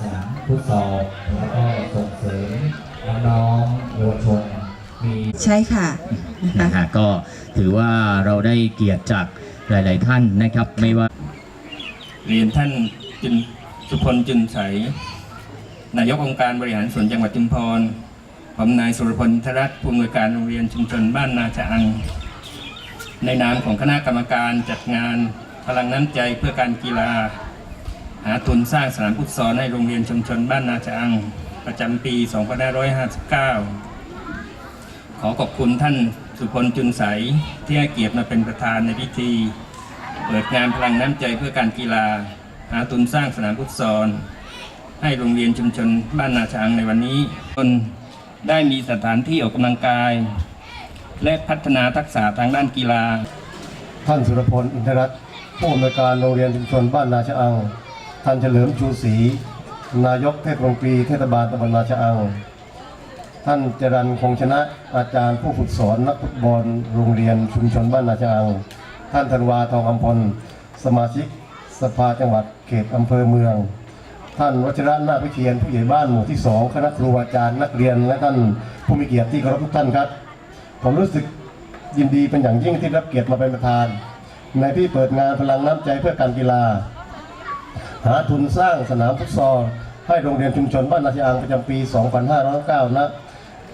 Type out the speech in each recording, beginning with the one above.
สนามฟุตซอลแล้วก็ส่งเสริมน้องๆเยาวชนมีใช่ค่ะนะฮะก็ถือว่าเราได้เกียรติจากหลาย ๆ ท่านนะครับ ไม่ว่าเรียนท่านจุนสุพลจุนใสนายกองค์การบริหารส่วนจังหวัดจุมพรผมนายสุรพลธรัตผู้อำนวยการโรงเรียนชุมชนบ้านนาจางในนามของคณะกรรมการจัดงานพลังน้ำใจเพื่อการกีฬา หาทุนสร้างสนามฟุตซอลให้โรงเรียนชุมชนบ้านนาชะอังประจำปี 2559 ขอขอบคุณท่านสุพลจุนใสที่ให้เกียรติมาเป็นประธานในพิธี เปิดงานพลังน้ำใจเพื่อการกีฬา หาทุนสร้างสนามฟุตซอลให้โรงเรียนชุมชนบ้านนาช้างในวันนี้ตนได้มีสถานที่ออกกำลังกาย และพัฒนาทักษะทางด้านกีฬา ท่านสุรพลอินทรัตน์ผู้อำนวยการโรงเรียนชุมชนบ้านนาชะอัง ท่านเฉลิมชูศรีนายกเทศมนตรีเทศบาลตำบลนาชะอัง ท่านจรันคงชนะอาจารย์ผู้ฝึกสอนนักฟุตบอลโรงเรียนชุมชนบ้านนาชะอัง ท่านธันวาทองอำพลสมาชิกสภาจังหวัดเขตอำเภอเมือง ท่านวัชระนาควิเทียนผู้ใหญ่บ้านหมู่ที่สองคณะครูอาจารย์นักเรียนและท่านผู้มีเกียรติที่เคารพทุกท่านครับ ผมรู้สึกยินดีเป็นอย่างยิ่งที่รับเกียรติมาเป็นประธาน ในที่เปิดงานพลังน้ำใจเพื่อการกีฬา หาทุนสร้างสนามฟุตซอลให้โรงเรียนชุมชนบ้านนาชอังประจำปี 2509ณ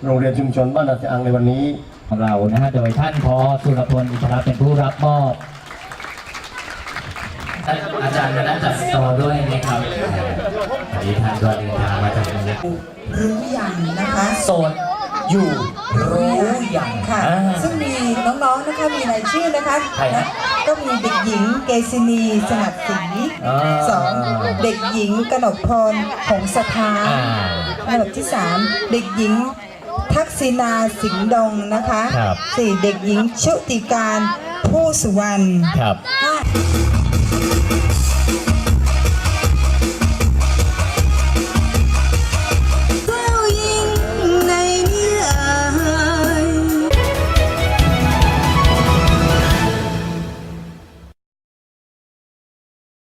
โรงเรียนชุมชนบ้านนาชอังในวันนี้ของเรานะฮะโดยท่านพอสุรพลอินทรเป็นผู้รับมอบท่านอาจารย์คณะจัดสตอด้วยนะครับวันนี้ท่านก็เดินทางมาจากโรงเรียนรู้ยังนะคะโสด อยู่รู้อย่างค่ะ อ่า ซึ่งมีน้องๆนะคะมีรายชื่อนะคะใครฮะก็มีเด็กหญิงเกษินีสนับศรีอ่าสองเด็กหญิงกนกพรหงสถาอ่าอันดับที่สามเด็กหญิงทักษินาสิงห์ดงนะคะครับ สี่เด็กหญิงชุติการผู้สุวรรณครับ ห้า